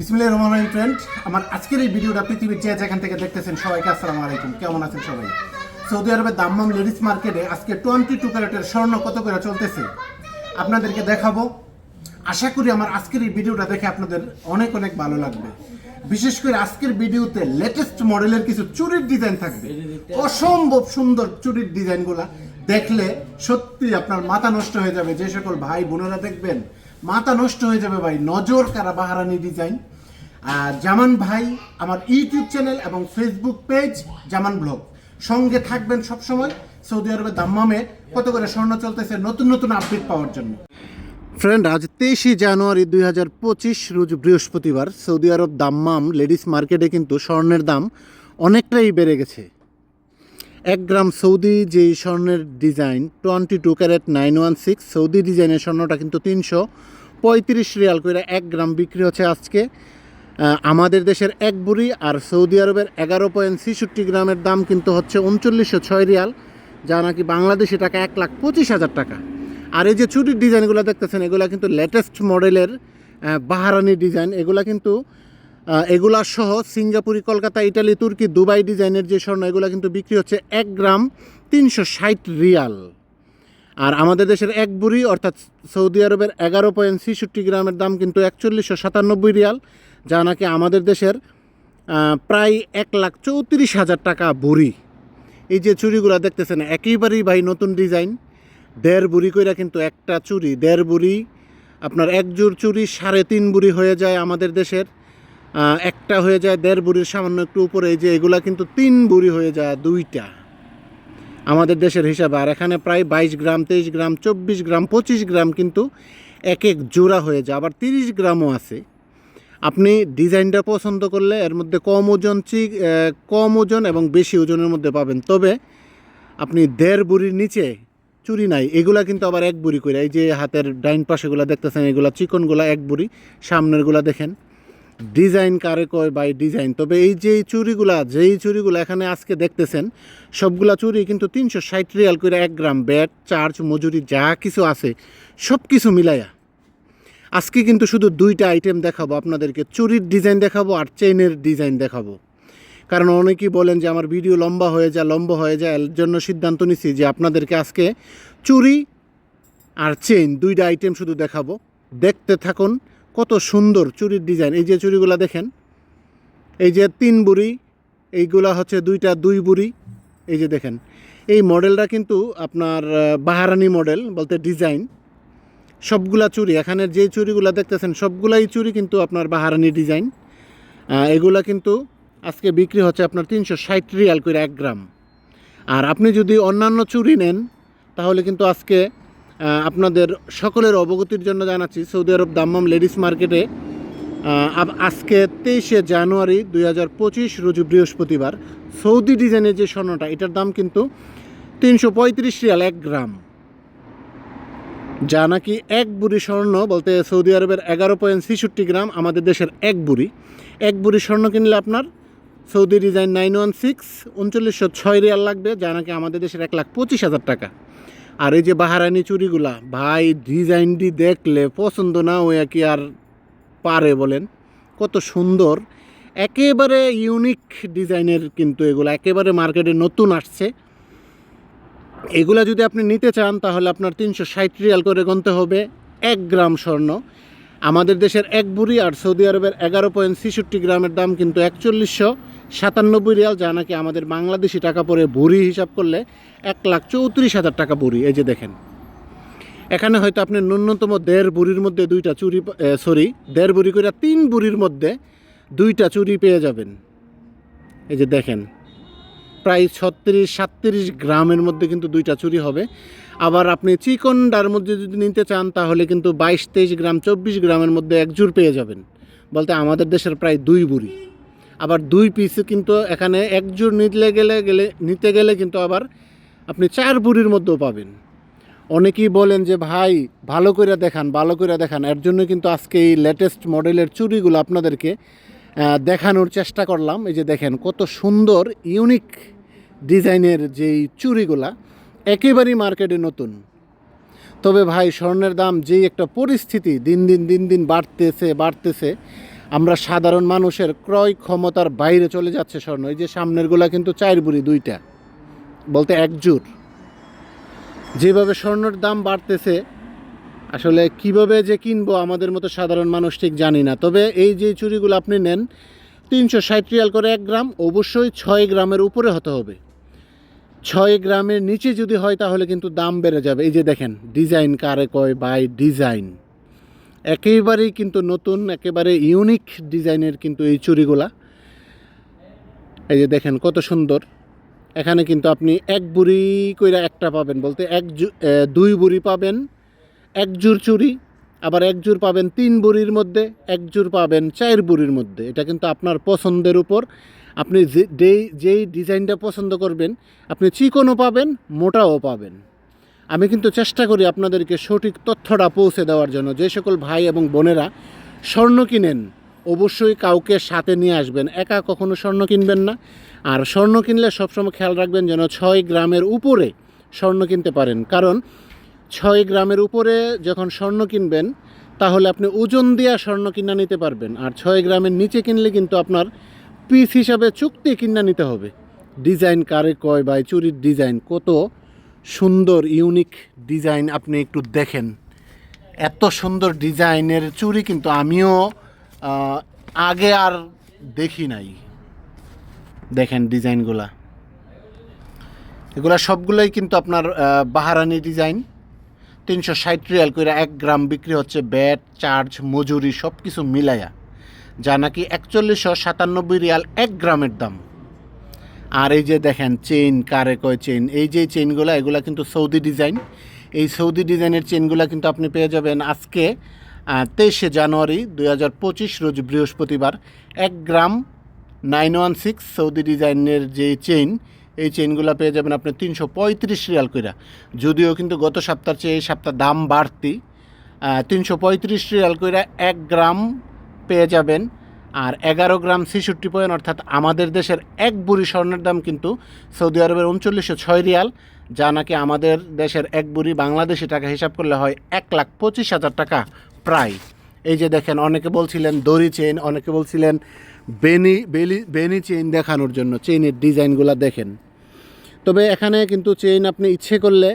বিসমিল্লাহ রহমান রহিম ফ্রেন্ড আমার আজকের এই ভিডিওটা পৃথিবীর যে যেখান থেকে দেখতেছেন সবাইকে আসসালামু আলাইকুম। কেমন আছেন সবাই? সৌদি আরবের দাম্মাম লেডিস মার্কেটে আজকে টোয়েন্টি টু ক্যারেটের স্বর্ণ কত করে চলতেছে? আপনাদেরকে দেখাবো। আশা করি আমার আজকের এই ভিডিওটা দেখে আপনাদের অনেক অনেক ভালো লাগবে। বিশেষ করে আজকের ভিডিওতে লেটেস্ট মডেলের কিছু চুরির ডিজাইন থাকবে। অসম্ভব সুন্দর চুরির ডিজাইনগুলা দেখলে সত্যি আপনার মাথা নষ্ট হয়ে যাবে। যে সকল ভাই বোনেরা দেখবেন, মাথা নষ্ট হয়ে যাবে ভাই। নজর কারা বাহারানি ডিজাইন আর জামান ভাই, আমার ইউটিউব চ্যানেল এবং ফেসবুক পেজ জামান ব্লগ সঙ্গে থাকবেন সবসময় সৌদি আরবের দাম্মামে কত করে স্বর্ণ চলতেছে, নতুন নতুন আপডেট পাওয়ার জন্য। ফ্রেন্ড আজ তেইশে জানুয়ারি দুই হাজার পঁচিশ, রোজ বৃহস্পতিবার, সৌদি আরব দাম্মাম লেডিস মার্কেটে কিন্তু স্বর্ণের দাম অনেকটাই বেড়ে গেছে। এক গ্রাম সৌদি যে স্বর্ণের design, twenty two carat nine one six, Saudi ডিজাইনের স্বর্ণটা কিন্তু তিনশো পঁয়ত্রিশ রিয়াল করে এক গ্রাম বিক্রি হচ্ছে আজকে। আমাদের দেশের এক বুড়ি আর সৌদি আরবের এগারো পয়েন্ট ছেষট্টি গ্রামের দাম কিন্তু হচ্ছে উনচল্লিশশো ছয় রিয়াল, যা নাকি বাংলাদেশি টাকা এক লাখ পঁচিশ হাজার টাকা। আর এই যে চুরির ডিজাইনগুলো দেখতেছেন, এগুলো কিন্তু লেটেস্ট মডেলের বাহারানি ডিজাইন। এগুলা কিন্তু এগুলা সহ সিঙ্গাপুরি, কলকাতা, ইটালি, তুর্কি, দুবাই ডিজাইনের যে স্বর্ণ, এগুলো কিন্তু বিক্রি হচ্ছে এক গ্রাম তিনশো ষাট রিয়াল। আর আমাদের দেশের এক বুড়ি, অর্থাৎ সৌদি আরবের এগারো পয়েন্ট ছেষট্টি গ্রামের দাম কিন্তু একচল্লিশশো সাতানব্বই রিয়াল, যা নাকি আমাদের দেশের প্রায় এক লাখ চৌত্রিশ হাজার টাকা বুড়ি। এই যে চুড়িগুলো দেখতেছেন, একেবারেই ভাই নতুন ডিজাইন। দেড় বুড়ি কইরা কিন্তু একটা চুরি দেড় বুড়ি, আপনার এক জোর চুড়ি সাড়ে তিন বুড়ি হয়ে যায় আমাদের দেশের। একটা হয়ে যায় দেড় বুড়ির, সামান্য একটু উপরে। যে এগুলা কিন্তু তিন বুড়ি হয়ে যায়, দুইটা। আমাদের দেশের হিসাবে। আর এখানে প্রায় বাইশ গ্রাম, তেইশ গ্রাম, চব্বিশ গ্রাম, পঁচিশ গ্রাম কিন্তু এক এক জোড়া হয়ে যায়। আবার তিরিশ গ্রামও আছে। আপনি ডিজাইনটা পছন্দ করলে এর মধ্যে কম ওজন চি কম ওজন এবং বেশি ওজনের মধ্যে পাবেন। তবে আপনি দেড় বুড়ির নিচে চুরি নাই। এগুলা কিন্তু আবার এক বুড়ি করে এই যে হাতের ডাইন পাশেগুলো দেখতেছেন, এগুলা চিকনগুলা এক বুড়ি, সামনেরগুলা দেখেন। ডিজাইন কারে কয় বাই ডিজাইন। তবে এই যে চুরিগুলা যেই চুরিগুলো এখানে আজকে দেখতেছেন, সবগুলা চুরি কিন্তু তিনশো ষাট রিয়াল করে এক গ্রাম ব্যাট, চার্জ, মজুরি, যা কিছু আছে সব কিছু মিলাইয়া। আজকে কিন্তু শুধু দুইটা আইটেম দেখাবো, আপনাদেরকে চুরির ডিজাইন দেখাবো আর চেইনের ডিজাইন দেখাবো। কারণ অনেকেই বলেন যে আমার ভিডিও লম্বা হয়ে যায়, লম্বা হয়ে যায়, এর জন্য সিদ্ধান্ত নিছি যে আপনাদেরকে আজকে চুরি আর চেইন দুইটা আইটেম শুধু দেখাবো। দেখতে থাকুন কত সুন্দর চুরির ডিজাইন। এই যে চুরিগুলো দেখেন, এই যে তিন বুড়ি, এইগুলা হচ্ছে দুইটা দুই বুড়ি। এই যে দেখেন, এই মডেলটা কিন্তু আপনার বাহারানি মডেল বলতে ডিজাইন। সবগুলা চুরি এখানের যে চুরিগুলো দেখতেছেন, সবগুলাই চুরি কিন্তু আপনার বাহারানি ডিজাইন। এগুলা কিন্তু আজকে বিক্রি হচ্ছে আপনার তিনশো ষাট রিয়াল করে এক গ্রাম। আর আপনি যদি অন্যান্য চুরি নেন, তাহলে কিন্তু আজকে আপনাদের সকলের অবগতির জন্য জানাচ্ছি, সৌদি আরব দাম্মাম লেডিস মার্কেটে আজকে তেইশে জানুয়ারি দুই হাজার পঁচিশ, রোজ বৃহস্পতিবার, সৌদি ডিজাইনের যে স্বর্ণটা, এটার দাম কিন্তু তিনশো পঁয়ত্রিশ রিয়াল, এক গ্রাম। যা নাকি এক বুড়ি স্বর্ণ বলতে সৌদি আরবের এগারো পয়েন্ট ছেষট্টি গ্রাম, আমাদের দেশের এক বুড়ি। এক বুড়ি স্বর্ণ কিনলে আপনার Saudi design nine one six, উনচল্লিশশো ছয় রিয়াল লাগবে, যা নাকি আমাদের দেশের এক লাখ পঁচিশ হাজার টাকা। আর এই যে বাহারানি চুরিগুলা, ভাই ডিজাইনটি দেখলে পছন্দ না হয়ে কি আর পারে বলেন? কত সুন্দর। একেবারে ইউনিক ডিজাইনের কিন্তু এগুলো, একেবারে মার্কেটে নতুন আসছে। এগুলা যদি আপনি নিতে চান তাহলে আপনার তিনশো ষাট রিয়াল করে গুনতে হবে এক গ্রাম স্বর্ণ। আমাদের দেশের এক বুড়ি আর সৌদি আরবের এগারো পয়েন্ট ছেষট্টি গ্রামের দাম কিন্তু একচল্লিশশো। সাতানব্বই রিয়াল যা নাকি আমাদের বাংলাদেশি টাকা পরে বুড়ি হিসাব করলে এক লাখ চৌত্রিশ হাজার টাকা বুড়ি এই যে দেখেন। এখানে হয়তো আপনি ন্যূনতম দেড় বুড়ির মধ্যে দুইটা চুরি সরি দেড় বুড়ি করে তিন বুড়ির মধ্যে দুইটা চুরি পেয়ে যাবেন। এই যে দেখেন, প্রায় ছত্রিশ, সাতত্রিশ গ্রামের মধ্যে কিন্তু দুইটা চুরি হবে। আবার আপনি চিকনডার মধ্যে যদি নিতে চান, তাহলে কিন্তু বাইশ, তেইশ গ্রাম, চব্বিশ গ্রামের মধ্যে এক জোড় পেয়ে যাবেন। বলতে আমাদের দেশের প্রায় দুই বুড়ি আবার দুই পিসে কিন্তু এখানে এক জোড় নিতে গেলে গেলে, নিতে গেলে কিন্তু আবার আপনি চার বুড়ির মধ্যেও পাবেন। অনেকেই বলেন যে, ভাই, ভালো করে দেখান, ভালো করে দেখান। এর জন্য কিন্তু আজকে এই লেটেস্ট মডেলের চুরিগুলো আপনাদেরকে দেখানোর চেষ্টা করলাম। এই যে দেখেন, কত সুন্দর ইউনিক ডিজাইনের যেই চুরিগুলা একেবারেই মার্কেটে নতুন। তবে ভাই, স্বর্ণের দাম যেই একটা পরিস্থিতি, দিন দিন দিন দিন বাড়তেছে বাড়তেছে আমরা সাধারণ মানুষের ক্রয় ক্ষমতার বাইরে চলে যাচ্ছে স্বর্ণ। এই যে সামনেরগুলা কিন্তু চার বুড়ি দুইটা, বলতে একজুর যেভাবে স্বর্ণের দাম বাড়তেছে, আসলে কীভাবে যে কিনবো আমাদের মতো সাধারণ মানুষ ঠিক জানি না। তবে এই যে চুরিগুলো আপনি নেন, তিনশো ষাট রিয়াল করে এক গ্রাম, অবশ্যই ছয় গ্রামের উপরে হতে হবে। ছয় গ্রামের নিচে যদি হয় তাহলে কিন্তু দাম বেড়ে যাবে। এই যে দেখেন, ডিজাইন কারে কয়? By design. একেবারেই কিন্তু নতুন, একেবারে ইউনিক ডিজাইনের কিন্তু এই চুড়িগুলা। এই যে দেখেন কত সুন্দর। এখানে কিন্তু আপনি এক বুড়ি কইরা একটা পাবেন, বলতে এক দুই বুড়ি পাবেন, এক জোর চুরি আবার এক জোর পাবেন তিন বুড়ির মধ্যে, এক জোর পাবেন চার বুড়ির মধ্যে। এটা কিন্তু আপনার পছন্দের উপর। আপনি যে, যেই ডিজাইনটা পছন্দ করবেন, আপনি চিকনও পাবেন, মোটাও পাবেন। আমি কিন্তু চেষ্টা করি আপনাদেরকে সঠিক তথ্যটা পৌঁছে দেওয়ার জন্য। যে সকল ভাই এবং বোনেরা স্বর্ণ কিনেন, অবশ্যই কাউকে সাথে নিয়ে আসবেন। একা কখনো স্বর্ণ কিনবেন না। আর স্বর্ণ কিনলে সবসময় খেয়াল রাখবেন যেন ছয় গ্রামের উপরে স্বর্ণ কিনতে পারেন। কারণ ছয় গ্রামের উপরে যখন স্বর্ণ কিনবেন, তাহলে আপনি ওজন দিয়ে স্বর্ণ কিনা নিতে পারবেন। আর ছয় গ্রামের নিচে কিনলে কিন্তু আপনার পিস হিসাবে চুক্তি কিনা নিতে হবে। ডিজাইন কারে কয় বা চুরির ডিজাইন কত সুন্দর ইউনিক ডিজাইন আপনি একটু দেখেন। এত সুন্দর ডিজাইনের চুড়ি কিন্তু আমিও আগে আর দেখি নাই। দেখেন ডিজাইনগুলা। এগুলা সবগুলোই কিন্তু আপনার বাহারানি ডিজাইন। তিনশো ষাট রিয়াল করে এক গ্রাম বিক্রি হচ্ছে ব্যাট, চার্জ, মজুরি সব কিছু মিলাইয়া যা নাকি একচল্লিশশো সাতানব্বই রিয়াল এক গ্রামের দাম। আর এই যে দেখেন চেন কারে কয় চেইন এই যে চেইনগুলো এগুলো কিন্তু সৌদি ডিজাইন এই সৌদি ডিজাইনের চেইনগুলো কিন্তু আপনি পেয়ে যাবেন আজকে তেইশে জানুয়ারি দুই হাজার পঁচিশ রোজ বৃহস্পতিবার। এক gram nine one six Saudi ডিজাইনের যে চেইন এই চেইনগুলো পেয়ে যাবেন আপনি তিনশো পঁয়ত্রিশ রিয়াল কইরা। যদিও কিন্তু গত সপ্তাহের চেয়ে এই সপ্তাহ দাম বাড়তি তিনশো পঁয়ত্রিশ রিয়াল কইরা এক গ্রাম পেয়ে যাবেন আর এগারো গ্রাম ছেষট্টি পয়েন্ট অর্থাৎ আমাদের দেশের এক বুড়ি স্বর্ণের দাম কিন্তু সৌদি আরবের উনচল্লিশশো ছয় রিয়াল, যা নাকি আমাদের দেশের এক বুড়ি বাংলাদেশি টাকা হিসাব করলে হয় এক লাখ পঁচিশ হাজার টাকা প্রায়। এই যে দেখেন, অনেকে বলছিলেন দড়ি চেইন, অনেকে বলছিলেন বেনি, বেলি, বেনি চেইন দেখানোর জন্য, চেইনের ডিজাইনগুলো দেখেন। তবে এখানে কিন্তু চেইন আপনি ইচ্ছে করলে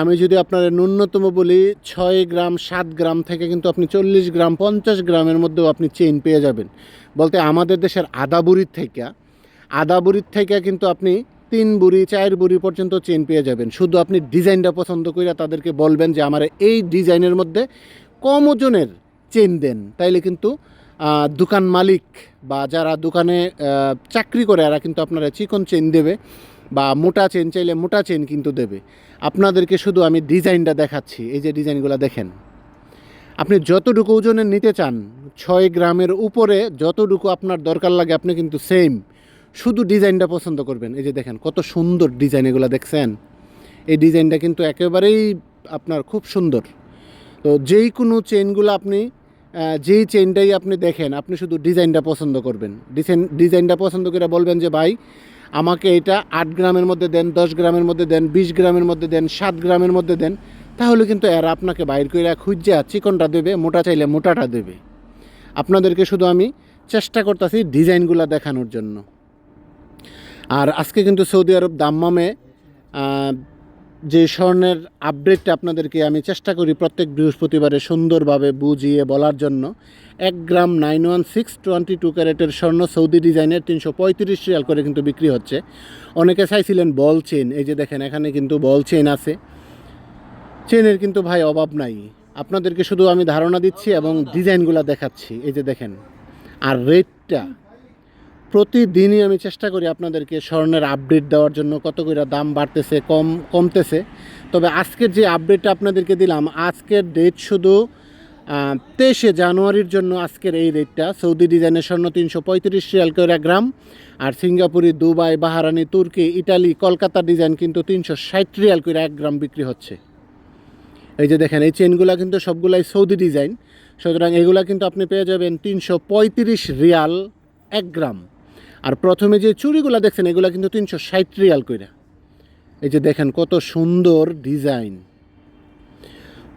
আমি যদি আপনার ন্যূনতম বলি, ছয় গ্রাম, সাত গ্রাম থেকে কিন্তু আপনি চল্লিশ গ্রাম, পঞ্চাশ গ্রামের মধ্যেও আপনি চেইন পেয়ে যাবেন। বলতে আমাদের দেশের আদা বুড়ির থেকে আদা বুড়ির থেকে কিন্তু আপনি তিন বুড়ি, চার বুড়ি পর্যন্ত চেন পেয়ে যাবেন। শুধু আপনি ডিজাইনটা পছন্দ করে তাদেরকে বলবেন যে, আমার এই ডিজাইনের মধ্যে কম ওজনের চেন দেন। তাইলে কিন্তু দোকান মালিক বা যারা দোকানে চাকরি করে, এরা কিন্তু আপনারা চিকন চেইন দেবে। বা মোটা চেন চাইলে মোটা চেন কিন্তু দেবে। আপনাদেরকে শুধু আমি ডিজাইনটা দেখাচ্ছি, এই যে ডিজাইনগুলো দেখেন। আপনি যতটুকু ওজনের নিতে চান, ছয় গ্রামের উপরে যতটুকু আপনার দরকার লাগে, আপনি কিন্তু সেম শুধু ডিজাইনটা পছন্দ করবেন। এই যে দেখেন, কত সুন্দর ডিজাইন এগুলো দেখছেন? এই ডিজাইনটা কিন্তু একেবারেই আপনার খুব সুন্দর। তো যেই কোনো চেনগুলো আপনি যেই চেনটাই আপনি দেখেন, আপনি শুধু ডিজাইনটা পছন্দ করবেন। ডিজাইন, ডিজাইনটা পছন্দ করে বলবেন যে, ভাই আমাকে এটা আট গ্রামের মধ্যে দেন, দশ গ্রামের মধ্যে দেন, বিশ গ্রামের মধ্যে দেন, সাত গ্রামের মধ্যে দেন, তাহলে কিন্তু এরা আপনাকে বাইর করে খুঁজা চিকনটা দেবে, মোটা চাইলে মোটাটা দেবে। আপনাদেরকে শুধু আমি চেষ্টা করতেছি ডিজাইনগুলো দেখানোর জন্য। আর আজকে কিন্তু সৌদি আরব দাম্মামে যে স্বর্ণের আপডেটটা আপনাদেরকে আমি চেষ্টা করি প্রত্যেক বৃহস্পতিবারে সুন্দরভাবে বুঝিয়ে বলার জন্য। এক gram nine one six twenty two ক্যারেটের স্বর্ণ সৌদি ডিজাইনের তিনশো পঁয়ত্রিশ রিয়াল করে কিন্তু বিক্রি হচ্ছে। অনেকে চাইছিলেন বল চেন এই যে দেখেন এখানে কিন্তু বল চেন আছে। চেনের কিন্তু ভাই অভাব নাই। আপনাদেরকে শুধু আমি ধারণা দিচ্ছি এবং ডিজাইনগুলো দেখাচ্ছি। এই যে দেখেন, আর রেটটা প্রতিদিনই আমি চেষ্টা করি আপনাদেরকে স্বর্ণের আপডেট দেওয়ার জন্য কত করে দাম বাড়তেছে, কম, কমতেছে। তবে আজকের যে আপডেটটা আপনাদেরকে দিলাম, আজকের ডেট শুধু তেইশে জানুয়ারির জন্য আজকের এই রেটটা সৌদি ডিজাইনের স্বর্ণ তিনশো পঁয়ত্রিশ রিয়াল করে গ্রাম, আর সিঙ্গাপুরি, দুবাই বাহারানি তুর্কি ইটালি কলকাতা ডিজাইন কিন্তু তিনশো ষাট রিয়াল করে এক গ্রাম বিক্রি হচ্ছে। এই যে দেখেন, এই চেনগুলো কিন্তু সবগুলাই সৌদি ডিজাইন। সুতরাং এগুলা কিন্তু আপনি পেয়ে যাবেন তিনশো পঁয়ত্রিশ রিয়াল এক গ্রাম। আর প্রথমে যে চুড়িগুলো দেখছেন, এগুলো কিন্তু তিনশো ষাট রিয়াল কইরা। এই যে দেখেন কত সুন্দর ডিজাইন।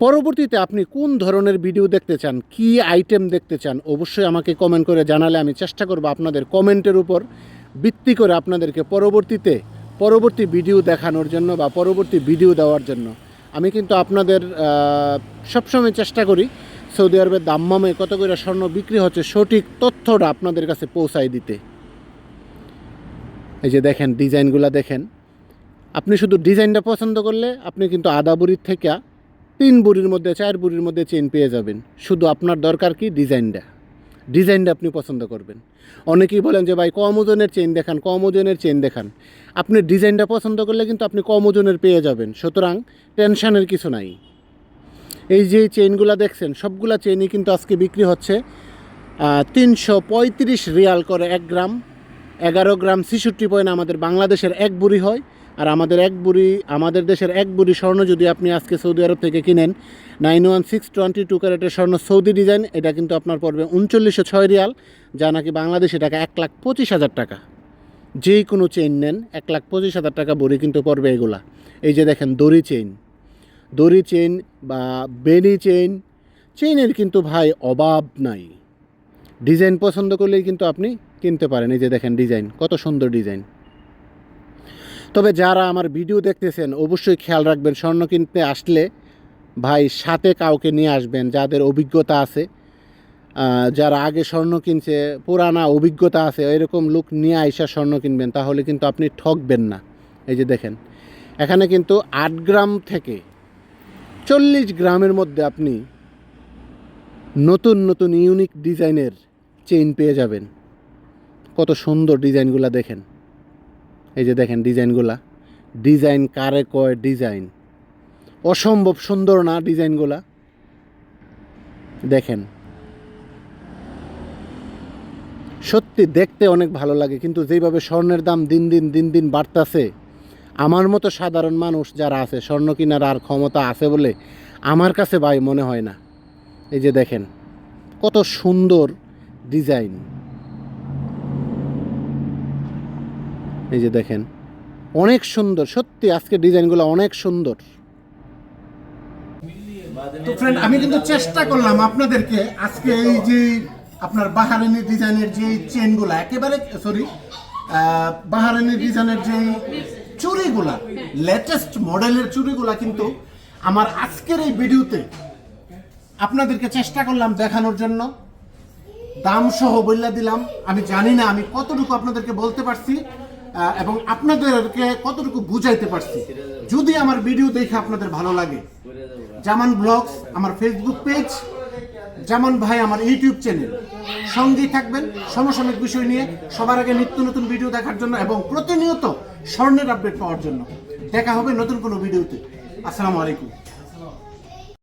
পরবর্তীতে আপনি কোন ধরনের ভিডিও দেখতে চান, কি আইটেম দেখতে চান, অবশ্যই আমাকে কমেন্ট করে জানালে আমি চেষ্টা করব আপনাদের কমেন্টের উপর ভিত্তি করে আপনাদেরকে পরবর্তীতে, পরবর্তী ভিডিও দেখানোর জন্য বা পরবর্তী ভিডিও দেওয়ার জন্য। আমি কিন্তু আপনাদের সবসময় চেষ্টা করি সৌদি আরবের দাম্মামে কত করে স্বর্ণ বিক্রি হচ্ছে সঠিক তথ্যটা আপনাদের কাছে পৌঁছায় দিতে। এই যে দেখেন, ডিজাইনগুলো দেখেন। আপনি শুধু ডিজাইনটা পছন্দ করলে আপনি কিন্তু আদা বুড়ির থেকে তিন বুড়ির মধ্যে, চার বুড়ির মধ্যে চেন পেয়ে যাবেন। শুধু আপনার দরকার কি? ডিজাইনটা। ডিজাইনটা আপনি পছন্দ করবেন। অনেকেই বলেন যে, ভাই, কম ওজনের চেন দেখান, কম ওজনের চেন দেখান। আপনি ডিজাইনটা পছন্দ করলে কিন্তু আপনি কম ওজনের পেয়ে যাবেন। সুতরাং টেনশনের কিছু নাই। এই যে চেইনগুলো দেখছেন, সবগুলা চেনই কিন্তু আজকে বিক্রি হচ্ছে তিনশো পঁয়ত্রিশ রিয়াল করে এক গ্রাম। এগারো গ্রাম ছিষট্টি পয়েন্ট আমাদের বাংলাদেশের এক বুড়ি হয়। আর আমাদের এক বুড়ি, আমাদের দেশের এক বুড়ি স্বর্ণ যদি আপনি আজকে সৌদি আরব থেকে কিনেন, nine one six twenty two ক্যারেটের স্বর্ণ সৌদি ডিজাইন, এটা কিন্তু আপনার পড়বে উনচল্লিশশো ছয় রিয়াল, যা নাকি বাংলাদেশে টাকা এক লাখ পঁচিশ হাজার টাকা। যেই কোনো চেইন নেন, এক লাখ পঁচিশ হাজার টাকা বড়ি কিন্তু পড়বে এগুলা। এই যে দেখেন, দড়ি চেইন দড়ি চেইন বা বেনি চেইন চেইনের কিন্তু ভাই অভাব নাই। ডিজাইন পছন্দ করলেই কিন্তু আপনি কিনতে পারেন, এই যে দেখেন ডিজাইন, কত সুন্দর ডিজাইন। তবে যারা আমার ভিডিও দেখতেছেন, অবশ্যই খেয়াল রাখবেন, স্বর্ণ কিনতে আসলে ভাই সাথে কাউকে নিয়ে আসবেন, যাদের অভিজ্ঞতা আছে। যারা আগে স্বর্ণ কিনছে, পুরানা অভিজ্ঞতা আছে, এরকম লোক নিয়ে আইসা স্বর্ণ কিনবেন, তাহলে কিন্তু আপনি ঠকবেন না। এই যে দেখেন, এখানে কিন্তু আট গ্রাম থেকে চল্লিশ গ্রামের মধ্যে আপনি নতুন নতুন, ইউনিক ডিজাইনের চেইন পেয়ে যাবেন। কত সুন্দর ডিজাইনগুলা দেখেন। এই যে দেখেন ডিজাইনগুলা। ডিজাইন কারে কয়? ডিজাইন। অসম্ভব সুন্দর না ডিজাইনগুলা? দেখেন। সত্যি দেখতে অনেক ভালো লাগে, কিন্তু যেভাবে স্বর্ণের দাম দিন দিন দিন দিন বাড়তাছে, আমার মতো সাধারণ মানুষ যারা আছে, স্বর্ণ কেনার আর ক্ষমতা আছে বলে আমার কাছে ভাই মনে হয় না। এই যে দেখেন, কত সুন্দর ডিজাইন। এই যে দেখেন, অনেক সুন্দর, সত্যি আজকে ডিজাইনগুলো অনেক সুন্দর। তো ফ্রেন্ড আমি কিন্তু চেষ্টা করলাম আপনাদেরকে আজকে এই যে আপনার বাহারানি ডিজাইনের যে চেনগুলো একেবারে সরি বাহারানি ডিজাইনের যে চুড়িগুলা লেটেস্ট মডেলের চুড়িগুলা কিন্তু আমার আজকের এই ভিডিওতে আপনাদেরকে চেষ্টা করলাম দেখানোর জন্য। দাম সহ বললা দিলাম। আমি জানি না আমি কতটুকু আপনাদেরকে বলতে পারছি। এবং আপনাদেরকে কতটুকু বুঝাইতে পারছি? যদি আমার ভিডিও দেখে আপনাদের ভালো লাগে, জামান ব্লগস আমার ফেসবুক পেজ জামান ভাই আমার ইউটিউব চ্যানেল সঙ্গেই থাকবেন, সমসাময়িক বিষয় নিয়ে সবার আগে নিত্য নতুন ভিডিও দেখার জন্য এবং প্রতিনিয়ত স্বর্ণের আপডেট পাওয়ার জন্য। দেখা হবে নতুন কোনো ভিডিওতে। আসসালামু আলাইকুম।